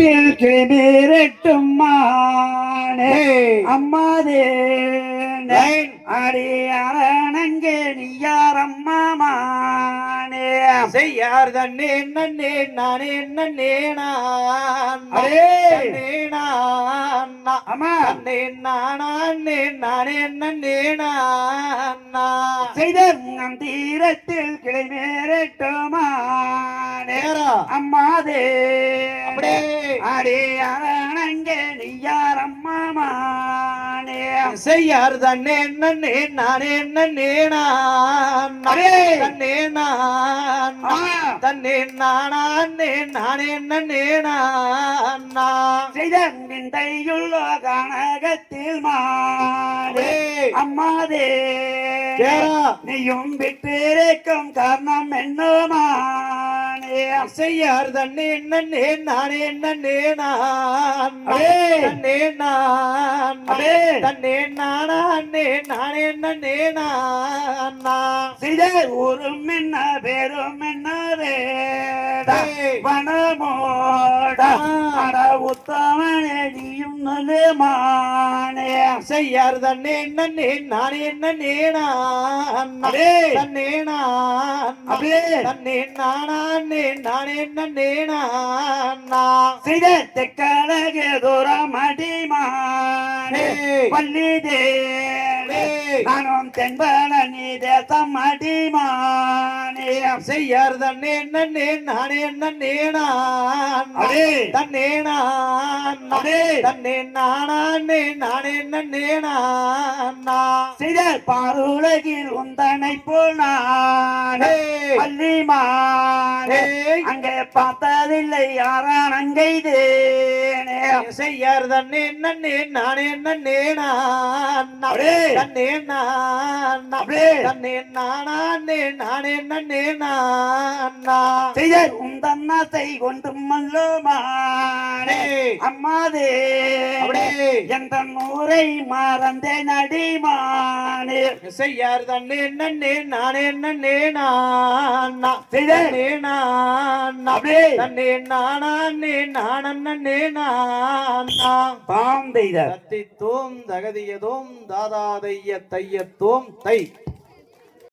தீரத்தில் கிளம்பிரட்டும் மானே அம்மாதே லைன். அடியாரனங்கே நீயாரம்மா மானே செய்யார் தன்னே நன்னே நானே நன்னே நான். அம்மா நன்னே நானே நானே நன்னே நான். செய்த நம் தீரத்தில் கிளம்பிரட்டும் மானே நேரா. அம்மாதே அப்படியே. அடியாரனங்கே நீயாரம்மா மானே செய்யார் தன்னே நன்னே நானே நன்னே நான் அடே. தன்னே நான். தன்னே நானே நானே நன்னே நான் நான். செய்த விந்தையுள்ள கனகத்தில் மானே அடே. அம்மாதே. நீயும் விட்டிருக்கும் காரணம் என்னமானே செய்யார் தன்னே நன்னே நானே நன்னே நான். தன்னே நான். தன்னே நானே நானே நன்னே நான். செய்த ஊரும் என்ன பேரும் என்ன அடே. வனமோட ஆ. அட உத்தமனே நீயும் நல்லமானே செய்யார் தன்னே நன்னே நானே நன்னே நான். தன்னே நான் அடே. தன்னே நானே நானே நன்னே நான். செய்த தெக்கழகு தூரம் அடிமானே. பள்ளி ஏய். நானும் தென்பன நீ தேசம் அடிமானே செய்யார் தன்னே நன்னே நானே நன்னே நான். தன்னே நான். தன்னே நானே நானே நன்னே நான். செய்த பாருலகில் உந்தனை போல் நானே ஏய். அங்கே பார்த்ததில்லை யாரான் அங்கை தேனே செய்யார் தன்னே நன்னே நானே நன்னே நான். தன்னே நான். தன்னே நானே நானே நன்னே நான். செய்த உந்தன்னத்தை கொண்டு மல்லுமானே ஏய். அம்மாதே. எந்த நூரை மறந்தே நடிமானே செய்யார் தன்னே நன்னே நானே நன்னே நான் தன்னே நான். தன்னே நானே நானே நான். பாம் செய்த தத்தித்தோம் தகதியதோம் தாதாதைய தையத்தோம் தை